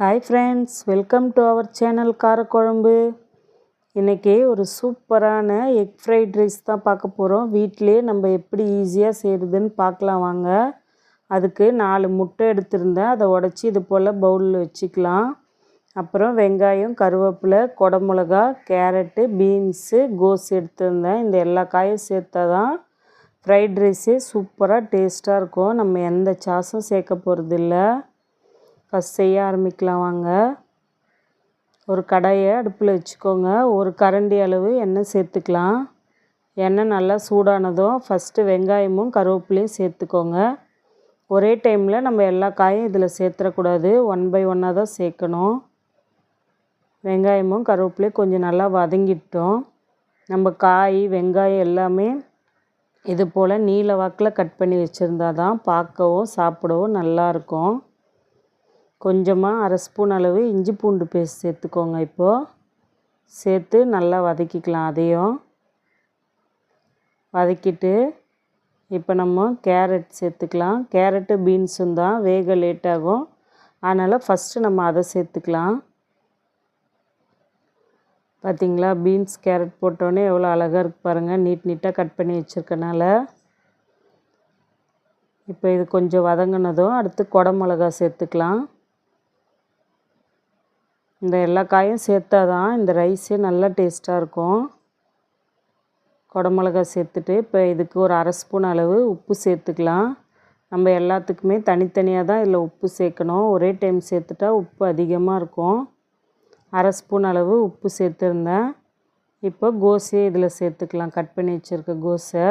Hi friends welcome to our channel காரக்குழம்பு இன்றைக்கி ஒரு சூப்பரான எக் ஃப்ரைட் ரைஸ் தான் பார்க்க போகிறோம் வீட்டிலே நம்ம எப்படி ஈஸியாக செய்கிறதுன்னு பார்க்கலாம் வாங்க. அதுக்கு நாலு முட்டை எடுத்திருந்தேன். அதை உடச்சி இது போல் பவுலில் வச்சுக்கலாம். அப்புறம் வெங்காயம் கருவேப்பிலை குடமிளகா கேரட்டு பீன்ஸு கோஸ் எடுத்திருந்தேன். இந்த எல்லா காயும் சேர்த்தா தான் ஃப்ரைட் ரைஸே சூப்பராக டேஸ்ட்டாக இருக்கும். நம்ம எந்த சாஸும் சேர்க்க போகிறதில்ல ஃபஸ்ட் செய்ய ஆரம்பிக்கலாம் வாங்க ஒரு கடாயை அடுப்பில் வச்சுக்கோங்க. ஒரு கரண்டி அளவு எண்ணெய் சேர்த்துக்கலாம். எண்ணெய் நல்லா சூடானதும் ஃபஸ்ட்டு வெங்காயமும் கருவேப்பிலையும் சேர்த்துக்கோங்க. ஒரே டைமில் நம்ம எல்லா காயும் இதில் சேர்த்துடக்கூடாது ஒன் பை ஒன்னாக தான் சேர்க்கணும். வெங்காயமும் கருவேப்பிலையும் கொஞ்சம் நல்லா வதங்கிட்டோம். நம்ம காய் வெங்காயம் எல்லாமே இது போல் நீல வாக்கில் கட் பண்ணி வச்சுருந்தா தான் பார்க்கவும் சாப்பிடவும் நல்லாயிருக்கும் கொஞ்சமாக அரை ஸ்பூன் அளவு இஞ்சி பூண்டு பேஸ்ட் சேர்த்துக்கோங்க இப்போது சேர்த்து நல்லா வதக்கிக்கலாம் அதையும். வதக்கிட்டு இப்போ நம்ம கேரட் சேர்த்துக்கலாம். கேரட்டு பீன்ஸும் தான் வேக லேட் ஆகும். அதனால் ஃபஸ்ட்டு நம்ம அதை சேர்த்துக்கலாம். பார்த்திங்களா பீன்ஸ் கேரட் போட்டோன்னே எவ்வளோ அழகாக இருக்குது பாருங்கள் நீட் நீட்டாக கட் பண்ணி வச்சுருக்கனால. இப்போ இது கொஞ்சம் வதங்கினதும் அடுத்து குடமிளகா சேர்த்துக்கலாம். இந்த எல்லா காயும் சேர்த்தா தான் இந்த ரைஸே நல்லா டேஸ்ட்டாக இருக்கும். குடமிளகா சேர்த்துட்டு இப்போ இதுக்கு ஒரு அரை ஸ்பூன் அளவு உப்பு சேர்த்துக்கலாம். நம்ம எல்லாத்துக்குமே தனித்தனியாக தான் இதில் உப்பு சேர்க்கணும். ஒரே டைம் சேர்த்துட்டா உப்பு அதிகமாக இருக்கும். அரை ஸ்பூன் அளவு உப்பு சேர்த்துருந்தேன். இப்போ கோஸே இதில் சேர்த்துக்கலாம். கட் பண்ணி வச்சுருக்க கோஸை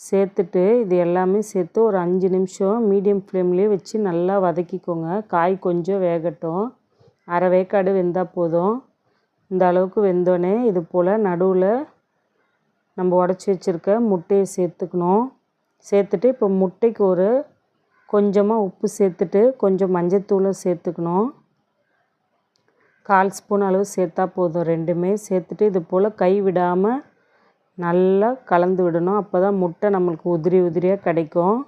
சேர்த்துட்டு இது எல்லாமே சேர்த்து ஒரு அஞ்சு நிமிஷம் மீடியம் ஃப்ளேம்லேயே வச்சு நல்லா வதக்கிக்கோங்க. காய் கொஞ்சம் வேகட்டும். அரை வேக்காடு வெந்தால் போதும். இந்த அளவுக்கு வெந்தோடனே இது போல் நடுவில் நம்ம உடச்சி வச்சுருக்க முட்டையை சேர்த்துக்கணும். சேர்த்துட்டு இப்போ முட்டைக்கு ஒரு கொஞ்சமாக உப்பு சேர்த்துட்டு கொஞ்சம் மஞ்சத்தூளை சேர்த்துக்கணும். கால் ஸ்பூன் அளவு சேர்த்தா போதும் ரெண்டுமே. சேர்த்துட்டு இது போல் கை விடாமல் நல்லா கலந்து விடணும். அப்போ தான் முட்டை நம்மளுக்கு உதிரி உதிரியாக கிடைக்கும்.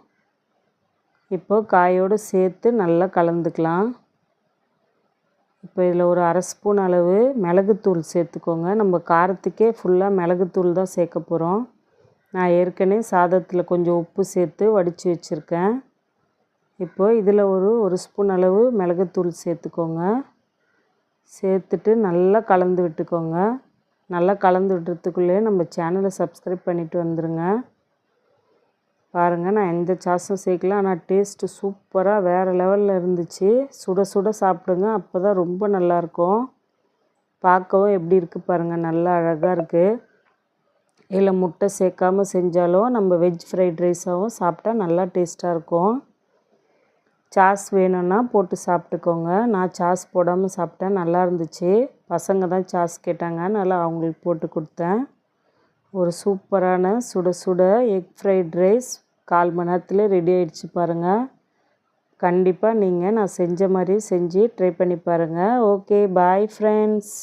இப்போ காயோடு சேர்த்து நல்லா கலந்துக்கலாம். இப்போ இதில் ஒரு அரை ஸ்பூன் அளவு மிளகுத்தூள் சேர்த்துக்கோங்க. நம்ம காரத்துக்கே ஃபுல்லாக மிளகுத்தூள் தான் சேர்க்க போகிறோம் நான் ஏற்கனவே சாதத்தில் கொஞ்சம் உப்பு சேர்த்து வடித்து வச்சுருக்கேன். இப்போ இதில் ஒரு ஒரு ஸ்பூன் அளவு மிளகுத்தூள் சேர்த்துக்கோங்க. சேர்த்துட்டு நல்லா கலந்து விட்டுக்கோங்க. நல்லா கலந்து விட்டுறதுக்குள்ளே நம்ம சேனலை சப்ஸ்கிரைப் பண்ணிவிட்டு வந்துடுங்க பாருங்கள் நான் எந்த சாஸும் சேர்க்கல. ஆனால் டேஸ்ட்டு சூப்பராக வேறு லெவலில் இருந்துச்சு. சுட சுட சாப்பிடுங்க. அப்போ தான் ரொம்ப நல்லாயிருக்கும். பார்க்கவும் எப்படி இருக்குது பாருங்கள் நல்லா அழகாக இருக்குது இதில் முட்டை சேர்க்காமல் செஞ்சாலும் நம்ம வெஜ் ஃப்ரைட் ரைஸாகவும் சாப்பிட்டா நல்லா டேஸ்ட்டாக இருக்கும். சாஸ் வேணும்னா போட்டு சாப்பிட்டுக்கோங்க. நான் சாஸ் போடாமல் சாப்பிட்டேன். நல்லா இருந்துச்சு. பசங்க தான் சாஸ் கேட்டாங்க. நல்லா அவங்களுக்கு போட்டு கொடுத்தேன். ஒரு சூப்பரான சுட சுட எக் ஃப்ரைட் ரைஸ் கால் மணி நேரத்தில் ரெடி ஆகிடுச்சு பாருங்கள் கண்டிப்பாக நீங்கள் நான் செஞ்ச மாதிரி செஞ்சு ட்ரை பண்ணி பாருங்கள் ஓகே பாய் ஃப்ரெண்ட்ஸ்